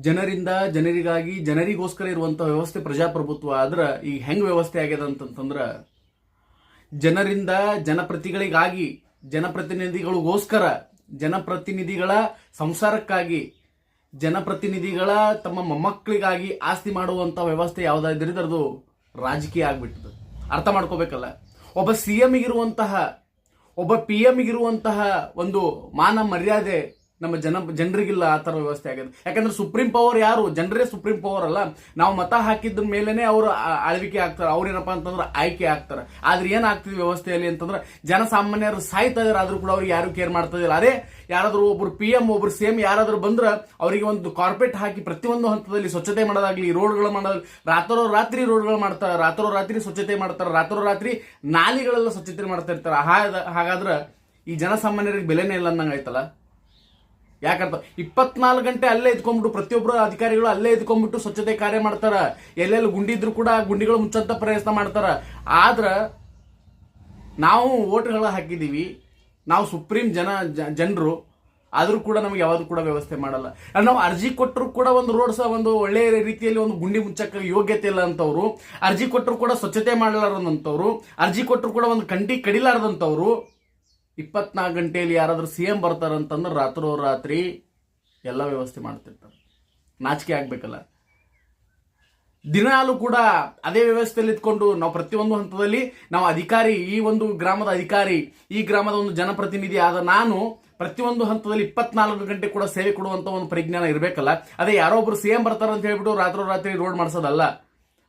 ಜನರಿಂದ, ಜನರಿಗಾಗಿ, ಜನರಿಗೋಸ್ಕರ ಇರುವಂತ ವ್ಯವಸ್ಥೆ ಪ್ರಜಾಪ್ರಭುತ್ವ ಆದ್ರೆ ಈಗ ಹೆಂಗ್ ವ್ಯವಸ್ಥೆ ಆಗ್ಯದ ಅಂತಂತಂದ್ರ, ಜನರಿಂದ ಜನಪ್ರತಿಗಳಿಗಾಗಿ, ಜನಪ್ರತಿನಿಧಿಗಳಿಗೋಸ್ಕರ, ಜನಪ್ರತಿನಿಧಿಗಳ ಸಂಸಾರಕ್ಕಾಗಿ, ಜನಪ್ರತಿನಿಧಿಗಳ ತಮ್ಮ ಮೊಮ್ಮಕ್ಕಳಿಗಾಗಿ ಆಸ್ತಿ ಮಾಡುವಂತ ವ್ಯವಸ್ಥೆ ಯಾವುದಾದ್ರಿಂದ ಅದು ರಾಜಕೀಯ ಆಗ್ಬಿಟ್ಟದ. ಅರ್ಥ ಮಾಡ್ಕೋಬೇಕಲ್ಲ. ಒಬ್ಬ ಸಿ ಇರುವಂತಹ, ಒಬ್ಬ ಪಿ ಇರುವಂತಹ ಒಂದು ಮಾನ ಮರ್ಯಾದೆ ನಮ್ಮ ಜನ, ಜನರಿಗಿಲ್ಲ ಆ ಥರ ವ್ಯವಸ್ಥೆ ಆಗಿದೆ. ಯಾಕಂದ್ರೆ ಸುಪ್ರೀಂ ಪವರ್ ಯಾರು? ಜನರೇ ಸುಪ್ರೀಂ ಪವರ್ ಅಲ್ಲ. ನಾವು ಮತ ಹಾಕಿದ ಮೇಲೇ ಅವರು ಆಳ್ವಿಕೆ ಆಗ್ತಾರೆ. ಅವ್ರೇನಪ್ಪ ಅಂತಂದ್ರೆ ಆಯ್ಕೆ ಆಗ್ತಾರೆ. ಆದ್ರೆ ಏನಾಗ್ತಿದೆ ವ್ಯವಸ್ಥೆಯಲ್ಲಿ ಅಂತಂದ್ರೆ ಜನಸಾಮಾನ್ಯರು ಸಾಯ್ತಾ ಇದಾರೆ, ಆದ್ರೂ ಕೂಡ ಅವ್ರಿಗೆ ಯಾರು ಕೇರ್ ಮಾಡ್ತಾ ಇದ್ದಾರೆ ಅದೇ ಯಾರಾದ್ರೂ ಒಬ್ರು ಪಿ ಎಂ ಒಬ್ರು ಸಿ ಎಂ ಯಾರಾದ್ರೂ ಬಂದ್ರೆ ಅವರಿಗೆ ಒಂದು ಕಾರ್ಪೆಟ್ ಹಾಕಿ ಪ್ರತಿಯೊಂದು ಹಂತದಲ್ಲಿ ಸ್ವಚ್ಛತೆ ಮಾಡೋದಾಗ್ಲಿ ರೋಡ್ಗಳು ಮಾಡೋದಾಗ್ಲಿ ರಾತ್ರೋ ರಾತ್ರಿ ರೋಡ್ಗಳು ಮಾಡ್ತಾರೆ. ರಾತ್ರೋ ರಾತ್ರಿ ಸ್ವಚ್ಛತೆ ಮಾಡ್ತಾರೆ. ರಾತ್ರೋ ರಾತ್ರಿ ನಾಲಿಗಳೆಲ್ಲ ಸ್ವಚ್ಛತೆ ಮಾಡ್ತಾ ಇರ್ತಾರೆ. ಹಾಗ- ಹಾಗಾದ್ರೆ ಈ ಜನಸಾಮಾನ್ಯರಿಗೆ ಬೆಲೆನೇ ಇಲ್ಲ ಅನ್ನಂಗೆ ಯಾಕಂತ ಇಪ್ಪತ್ನಾಲ್ಕು ಗಂಟೆ ಅಲ್ಲೇ ಇದ್ಕೊಂಡ್ಬಿಟ್ಟು ಪ್ರತಿಯೊಬ್ಬರು ಅಧಿಕಾರಿಗಳು ಅಲ್ಲೇ ಇದ್ಕೊಂಡ್ಬಿಟ್ಟು ಸ್ವಚ್ಛತೆ ಕಾರ್ಯ ಮಾಡ್ತಾರ. ಎಲ್ಲೆಲ್ಲಿ ಗುಂಡಿ ಇದ್ರು ಕೂಡ ಗುಂಡಿಗಳು ಮುಚ್ಚಂತ ಪ್ರಯತ್ನ ಮಾಡ್ತಾರ. ಆದ್ರ ನಾವು ಓಟ್ಗಳ ಹಾಕಿದೀವಿ ನಾವು ಸುಪ್ರೀಂ ಜನ ಜನರು. ಆದರೂ ಕೂಡ ನಮಗೆ ಯಾವ್ದು ಕೂಡ ವ್ಯವಸ್ಥೆ ಮಾಡಲ್ಲ. ನಾವು ಅರ್ಜಿ ಕೊಟ್ಟರು ಕೂಡ ಒಂದು ರೋಡ್ ಸಹ ಒಂದು ಒಳ್ಳೆಯ ರೀತಿಯಲ್ಲಿ ಒಂದು ಗುಂಡಿ ಮುಚ್ಚಕ್ಕ ಯೋಗ್ಯತೆ ಇಲ್ಲ ಅಂತವ್ರು. ಅರ್ಜಿ ಕೊಟ್ಟರು ಕೂಡ ಸ್ವಚ್ಛತೆ ಮಾಡಲಾರದಂತವ್ರು. ಅರ್ಜಿ ಕೊಟ್ಟರು ಕೂಡ ಒಂದು ಕಂಡಿ ಕಡಿಲಾರದಂತವ್ರು. ಇಪ್ಪತ್ನಾಲ್ಕು ಗಂಟೆಯಲ್ಲಿ ಯಾರಾದರೂ ಸಿ ಎಂ ಬರ್ತಾರಂತಂದ್ರೆ ರಾತ್ರೋ ರಾತ್ರಿ ಎಲ್ಲ ವ್ಯವಸ್ಥೆ ಮಾಡ್ತಿರ್ತಾರೆ. ನಾಚಿಕೆ ಆಗ್ಬೇಕಲ್ಲ. ದಿನಾಲೂ ಕೂಡ ಅದೇ ವ್ಯವಸ್ಥೆಯಲ್ಲಿ ಇದ್ಕೊಂಡು ನಾವು ಪ್ರತಿಯೊಂದು ಹಂತದಲ್ಲಿ ನಾವು ಅಧಿಕಾರಿ, ಈ ಒಂದು ಗ್ರಾಮದ ಅಧಿಕಾರಿ, ಈ ಗ್ರಾಮದ ಒಂದು ಜನಪ್ರತಿನಿಧಿ ಆದ ನಾನು ಪ್ರತಿಯೊಂದು ಹಂತದಲ್ಲಿ ಇಪ್ಪತ್ನಾಲ್ಕು ಗಂಟೆ ಕೂಡ ಸೇವೆ ಕೊಡುವಂತ ಒಂದು ಪರಿಜ್ಞಾನ ಇರಬೇಕಲ್ಲ. ಅದೇ ಯಾರೋ ಒಬ್ರು ಸಿ ಎಂ ಬರ್ತಾರಂತ ಹೇಳ್ಬಿಟ್ಟು ರಾತ್ರೋ ರಾತ್ರಿ ರೋಡ್ ಮಾಡಿಸೋದಲ್ಲ.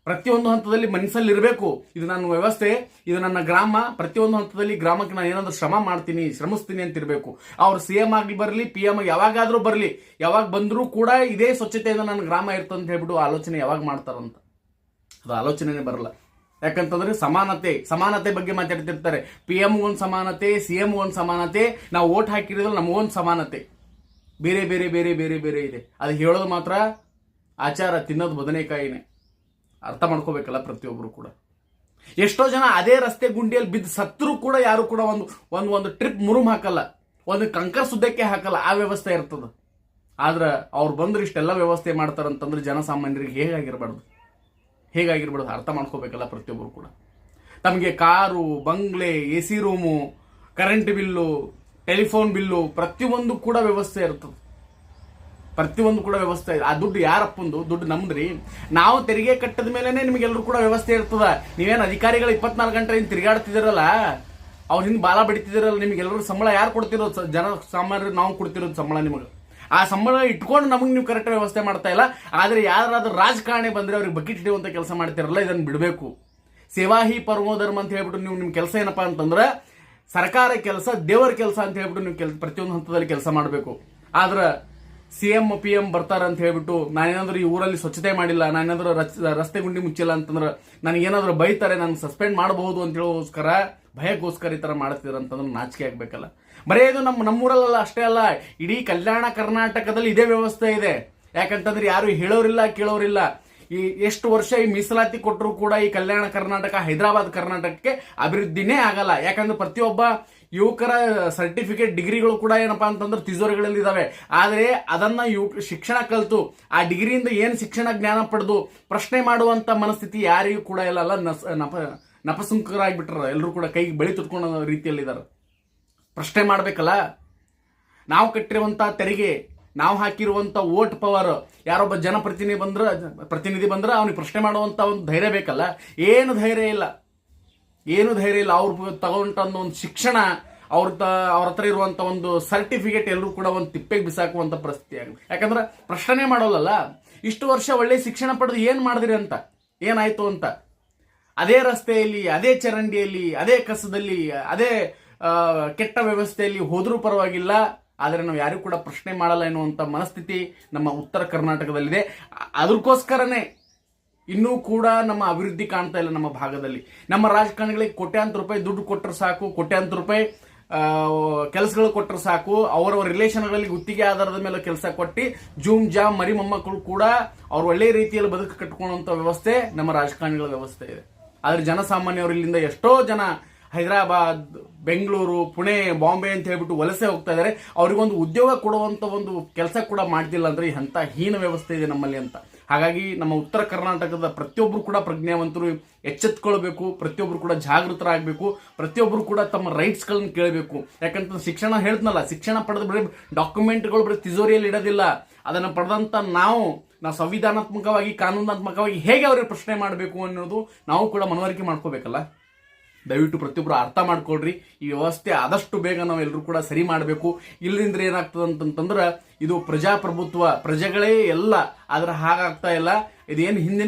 ಪ್ರತಿಯೊಂದು ಹಂತದಲ್ಲಿ ಮನಸ್ಸಲ್ಲಿ ಇರಬೇಕು ಇದು ನನ್ನ ವ್ಯವಸ್ಥೆ, ಇದು ನನ್ನ ಗ್ರಾಮ. ಪ್ರತಿಯೊಂದು ಹಂತದಲ್ಲಿ ಗ್ರಾಮಕ್ಕೆ ನಾನು ಏನಾದರೂ ಶ್ರಮ ಮಾಡ್ತೀನಿ, ಶ್ರಮಿಸ್ತೀನಿ ಅಂತ ಇರಬೇಕು ಅವ್ರು ಸಿ ಎಂ ಆಗಿ ಬರಲಿ ಪಿ ಎಂ ಯಾವಾಗಾದರೂ ಬರಲಿ, ಯಾವಾಗ ಬಂದರೂ ಕೂಡ ಇದೇ ಸ್ವಚ್ಛತೆಯಿಂದ ನನ್ನ ಗ್ರಾಮ ಇರ್ತಂತ ಹೇಳ್ಬಿಟ್ಟು ಆಲೋಚನೆ ಯಾವಾಗ ಮಾಡ್ತಾರಂತ. ಅದು ಆಲೋಚನೆನೇ ಬರಲ್ಲ. ಯಾಕಂತಂದ್ರೆ ಸಮಾನತೆ ಸಮಾನತೆ ಬಗ್ಗೆ ಮಾತಾಡ್ತಿರ್ತಾರೆ. ಪಿ ಎಂ ಒಂದು ಸಮಾನತೆ ಸಿ ಎಂ ಒಂದು ಸಮಾನತೆ. ನಾವು ಓಟ್ ಹಾಕಿರೋದ್ರಲ್ಲಿ ನಮಗೊಂದು ಸಮಾನತೆ. ಬೇರೆ ಬೇರೆ ಬೇರೆ ಬೇರೆ ಬೇರೆ ಇದೆ. ಅದು ಹೇಳೋದು ಮಾತ್ರ ಆಚಾರ, ತಿನ್ನೋದು ಬದನೆಕಾಯಿನೇ. ಅರ್ಥ ಮಾಡ್ಕೋಬೇಕಲ್ಲ ಪ್ರತಿಯೊಬ್ಬರು ಕೂಡ. ಎಷ್ಟೋ ಜನ ಅದೇ ರಸ್ತೆ ಗುಂಡಿಯಲ್ಲಿ ಬಿದ್ದು ಸತ್ರು ಕೂಡ ಯಾರು ಕೂಡ ಒಂದು ಒಂದು ಒಂದು ಟ್ರಿಪ್ ಮುರುಮ್ ಹಾಕಲ್ಲ. ಒಂದು ಕಂಕರ್ ಸುದ್ದಕ್ಕೆ ಹಾಕಲ್ಲ. ಆ ವ್ಯವಸ್ಥೆ ಇರ್ತದ. ಆದ್ರೆ ಅವ್ರು ಬಂದ್ರೆ ಇಷ್ಟೆಲ್ಲ ವ್ಯವಸ್ಥೆ ಮಾಡ್ತಾರಂತಂದ್ರೆ ಜನಸಾಮಾನ್ಯರಿಗೆ ಹೇಗಾಗಿರ್ಬಾರ್ದು? ಹೇಗಾಗಿರ್ಬಾರ್ದು? ಅರ್ಥ ಮಾಡ್ಕೋಬೇಕಲ್ಲ ಪ್ರತಿಯೊಬ್ಬರು ಕೂಡ. ತಮಗೆ car, bungalow A C room current bill telephone bill ಪ್ರತಿಯೊಂದು ಕೂಡ ವ್ಯವಸ್ಥೆ ಇರ್ತದೆ. ಪ್ರತಿಯೊಂದು ಕೂಡ ವ್ಯವಸ್ಥೆ ಆ ದುಡ್ಡು ಯಾರಪ್ಪಂದು? ದುಡ್ಡು ನಮ್ದ್ರಿ. ನಾವು ತೆರಿಗೆ ಕಟ್ಟದ ಮೇಲೆನೆ ನಿಮಗೆಲ್ಲರೂ ಕೂಡ ವ್ಯವಸ್ಥೆ ಇರ್ತದ. ನೀವೇನು ಅಧಿಕಾರಿಗಳು ಇಪ್ಪತ್ನಾಲ್ಕು ಗಂಟೆ ತಿರುಗಾಡ್ತಿದಿರಲ್ಲ ಅವ್ರ ಹಿಂದೆ ಬಾಲ ಬಡಿತಿದಿರಲ್ಲ ನಿಮ್ಗೆಲ್ಲರೂ ಸಂಬಳ ಯಾರು ಕೊಡ್ತಿರೋದು ಜನ ಸಾಮಾನ್ಯರು ನಾವು ಕೊಡ್ತಿರೋದು ಸಂಬಳ ನಿಮಗೆ. ಆ ಸಂಬಳ ಇಟ್ಕೊಂಡು ನಮಗೆ ನೀವು ಕರೆಕ್ಟ್ ವ್ಯವಸ್ಥೆ ಮಾಡ್ತಾ ಇಲ್ಲ. ಆದರೆ ಯಾರಾದರೂ ರಾಜಕಾರಣಿ ಬಂದರೆ ಅವ್ರಿಗೆ ಬಕೆಟ್ ಹಿಡಿಯುವಂಥ ಕೆಲಸ ಮಾಡ್ತಿರಲ್ಲ ಇದನ್ನು ಬಿಡಬೇಕು. ಸೇವಾಹಿ ಪರಮೋಧರ್ಮ ಅಂತ ಹೇಳ್ಬಿಟ್ಟು ನೀವು ನಿಮ್ಮ ಕೆಲಸ ಏನಪ್ಪ ಅಂತಂದ್ರೆ, ಸರ್ಕಾರ ಕೆಲಸ, ದೇವರ ಕೆಲಸ ಅಂತ ಹೇಳ್ಬಿಟ್ಟು ನೀವು ಪ್ರತಿಯೊಂದು ಹಂತದಲ್ಲಿ ಕೆಲಸ ಮಾಡಬೇಕು. ಆದ್ರೆ ಸಿ ಎಂ ಪಿ ಎಂ ಬರ್ತಾರ ಅಂತ ಹೇಳ್ಬಿಟ್ಟು ನಾನೇನಾದ್ರೂ ಈ ಊರಲ್ಲಿ ಸ್ವಚ್ಛತೆ ಮಾಡಿಲ್ಲ, ನಾನೇನಾದ್ರೂ ರಸ್ತೆ ಗುಂಡಿ ಮುಚ್ಚಿಲ್ಲ ಅಂತಂದ್ರೆ ನನಗೇನಾದ್ರೂ ಬೈತಾರೆ, ನಾನು ಸಸ್ಪೆಂಡ್ ಮಾಡಬಹುದು ಅಂತ ಹೇಳೋಸ್ಕರ ಭಯಕ್ಕೋಸ್ಕರ ಈ ತರ ಮಾಡ್ತಿದ್ರ ಅಂತಂದ್ರೆ ನಾಚಿಕೆ ಆಗ್ಬೇಕಲ್ಲ. ಬರೇ ಇದು ನಮ್ಮ ನಮ್ಮೂರಲ್ಲ ಅಷ್ಟೇ ಅಲ್ಲ, ಇಡೀ ಕಲ್ಯಾಣ ಕರ್ನಾಟಕದಲ್ಲಿ ಇದೇ ವ್ಯವಸ್ಥೆ ಇದೆ. ಯಾಕಂತಂದ್ರೆ ಯಾರು ಹೇಳೋರಿಲ್ಲ, ಕೇಳೋರಿಲ್ಲ. ಈ ಎಷ್ಟು ವರ್ಷ ಈ ಮೀಸಲಾತಿ ಕೊಟ್ಟರು ಕೂಡ ಈ ಕಲ್ಯಾಣ ಕರ್ನಾಟಕ, ಹೈದರಾಬಾದ್ ಕರ್ನಾಟಕಕ್ಕೆ ಅಭಿವೃದ್ಧಿನೇ ಆಗಲ್ಲ. ಯಾಕಂದ್ರೆ ಪ್ರತಿಯೊಬ್ಬ ಯುವಕರ ಸರ್ಟಿಫಿಕೇಟ್ ಡಿಗ್ರಿಗಳು ಕೂಡ ಏನಪ್ಪಾ ಅಂತಂದ್ರೆ ತಿಜೋರಿಗಳಲ್ಲಿ ಇದಾವೆ. ಆದರೆ ಅದನ್ನ ಯುವ ಶಿಕ್ಷಣ ಕಲಿತು, ಆ ಡಿಗ್ರಿಯಿಂದ ಏನು ಶಿಕ್ಷಣ ಜ್ಞಾನ ಪಡೆದು ಪ್ರಶ್ನೆ ಮಾಡುವಂತ ಮನಸ್ಥಿತಿ ಯಾರಿಗೂ ಕೂಡ ಇಲ್ಲ. ಅಲ್ಲ, ನಸ್ ನಪ ನಪಸುಂಕರಾಗ್ಬಿಟ್ರ ಎಲ್ಲರೂ ಕೂಡ, ಕೈಗೆ ಬಳಿ ರೀತಿಯಲ್ಲಿ ರೀತಿಯಲ್ಲಿದ್ದಾರೆ. ಪ್ರಶ್ನೆ ಮಾಡ್ಬೇಕಲ್ಲ? ನಾವು ಕಟ್ಟಿರುವಂಥ ತೆರಿಗೆ, ನಾವು ಹಾಕಿರುವಂತ ವೋಟ್ ಪವರ್, ಯಾರೊಬ್ಬ ಜನಪ್ರತಿನಿಧಿ ಬಂದ್ರ ಪ್ರತಿನಿಧಿ ಬಂದ್ರೆ ಅವನಿಗೆ ಪ್ರಶ್ನೆ ಮಾಡುವಂತ ಒಂದು ಧೈರ್ಯ ಬೇಕಲ್ಲ? ಏನು ಧೈರ್ಯ ಇಲ್ಲ. ಏನು ಧೈರ್ಯ ಇಲ್ಲ. ಅವ್ರು ತಗೊಂಡ ಒಂದು ಶಿಕ್ಷಣ, ಅವ್ರ ಅವ್ರ ಹತ್ರ ಇರುವಂತ ಒಂದು ಸರ್ಟಿಫಿಕೇಟ್ ಎಲ್ಲರೂ ಕೂಡ ಒಂದು ತಿಪ್ಪೆಗೆ ಬಿಸಾಕುವಂತ ಪರಿಸ್ಥಿತಿ ಆಗಿದೆ ಯಾಕಂದ್ರೆ ಪ್ರಶ್ನೆ ಮಾಡೋಲ್ಲಲ್ಲ ಇಷ್ಟು ವರ್ಷ ಒಳ್ಳೆ ಶಿಕ್ಷಣ ಪಡೆದು ಏನ್ ಮಾಡಿದ್ರಿ ಅಂತ? ಏನಾಯ್ತು ಅಂತ? ಅದೇ ರಸ್ತೆಯಲ್ಲಿ, ಅದೇ ಚರಂಡಿಯಲ್ಲಿ, ಅದೇ ಕಸದಲ್ಲಿ, ಅದೇ ಕೆಟ್ಟ ವ್ಯವಸ್ಥೆಯಲ್ಲಿ ಹೋದ್ರೂ ಪರವಾಗಿಲ್ಲ. ಆದರೆ ನಾವು ಯಾರಿಗೂ ಕೂಡ ಪ್ರಶ್ನೆ ಮಾಡಲ್ಲ ಎನ್ನುವಂತ ಮನಸ್ಥಿತಿ ನಮ್ಮ ಉತ್ತರ ಕರ್ನಾಟಕದಲ್ಲಿದೆ. ಅದಕ್ಕೋಸ್ಕರನೇ ಇನ್ನೂ ಕೂಡ ನಮ್ಮ ಅಭಿವೃದ್ಧಿ ಕಾಣ್ತಾ ಇಲ್ಲ ನಮ್ಮ ಭಾಗದಲ್ಲಿ. ನಮ್ಮ ರಾಜಕಾರಣಿಗಳಿಗೆ ಕೋಟ್ಯಾಂತರ ರೂಪಾಯಿ ದುಡ್ಡು ಕೊಟ್ಟರೆ ಸಾಕು, ಕೋಟ್ಯಾಂತರ ರೂಪಾಯಿ ಕೆಲಸಗಳು ಕೊಟ್ಟರೆ ಸಾಕು, ಅವರವರ ರಿಲೇಷನ್ಗಳಲ್ಲಿ ಗುತ್ತಿಗೆ ಆಧಾರದ ಮೇಲೆ ಕೆಲಸ ಕೊಟ್ಟು, ಜೂಮ್ ಜಾಮ್, ಮರಿ ಮೊಮ್ಮಕ್ಕಳು ಕೂಡ ಅವ್ರು ಒಳ್ಳೆ ರೀತಿಯಲ್ಲಿ ಬದುಕು ಕಟ್ಟಿಕೊಳ್ಳುವಂಥ ವ್ಯವಸ್ಥೆ ನಮ್ಮ ರಾಜಕಾರಣಿಗಳ ವ್ಯವಸ್ಥೆ ಇದೆ. ಆದ್ರೆ ಜನಸಾಮಾನ್ಯರು ಇಲ್ಲಿಂದ ಎಷ್ಟೋ ಜನ ಹೈದರಾಬಾದ್, ಬೆಂಗಳೂರು, ಪುಣೆ, ಬಾಂಬೆ ಅಂತ ಹೇಳ್ಬಿಟ್ಟು ವಲಸೆ ಹೋಗ್ತಾ ಇದ್ದಾರೆ ಅವರಿಗೊಂದು ಉದ್ಯೋಗ ಕೊಡುವಂತ ಒಂದು ಕೆಲಸ ಕೂಡ ಮಾಡ್ತಿಲ್ಲ ಅಂದ್ರೆ ಎಂಥ ಹೀನ ವ್ಯವಸ್ಥೆ ಇದೆ ನಮ್ಮಲ್ಲಿ ಅಂತ. ಹಾಗಾಗಿ ನಮ್ಮ ಉತ್ತರ ಕರ್ನಾಟಕದ ಪ್ರತಿಯೊಬ್ಬರು ಕೂಡ ಪ್ರಜ್ಞಾವಂತರು ಎಚ್ಚೆತ್ಕೊಳ್ಬೇಕು ಪ್ರತಿಯೊಬ್ಬರು ಕೂಡ ಜಾಗೃತರಾಗಬೇಕು ಪ್ರತಿಯೊಬ್ಬರು ಕೂಡ ತಮ್ಮ ರೈಟ್ಸ್ಗಳನ್ನ ಕೇಳಬೇಕು. ಯಾಕಂತಂದ್ರೆ ಶಿಕ್ಷಣ ಹೇಳ್ತನಲ್ಲ ಶಿಕ್ಷಣ ಪಡೆದ ಬರೀ ಡಾಕ್ಯುಮೆಂಟ್ಗಳು ಬರೀ ತಿಜೋರಿಯಲ್ಲಿ ಇಡೋದಿಲ್ಲ. ಅದನ್ನು ಪಡೆದಂಥ ನಾವು ನಾವು ಸಂವಿಧಾನಾತ್ಮಕವಾಗಿ, ಕಾನೂನಾತ್ಮಕವಾಗಿ ಹೇಗೆ ಅವರಿಗೆ ಪ್ರಶ್ನೆ ಮಾಡಬೇಕು ಅನ್ನೋದು ನಾವು ಕೂಡ ಮನವರಿಕೆ ಮಾಡ್ಕೋಬೇಕಲ್ಲ? ದಯವಿಟ್ಟು ಪ್ರತಿಯೊಬ್ಬರು ಅರ್ಥ ಮಾಡ್ಕೊಳ್ರಿ. ಈ ವ್ಯವಸ್ಥೆ ಆದಷ್ಟು ಬೇಗ ನಾವು ಎಲ್ಲರೂ ಕೂಡ ಸರಿ ಮಾಡಬೇಕು. ಇಲ್ಲದಿಂದ ಏನಾಗ್ತದೆ ಅಂತಂತಂದ್ರೆ ಇದು ಪ್ರಜಾಪ್ರಭುತ್ವ ಪ್ರಜೆಗಳೇ ಎಲ್ಲ. ಆದ್ರೆ ಹಾಗಾಗ್ತಾ ಇಲ್ಲ. ಇದೇನು ಹಿಂದಿನ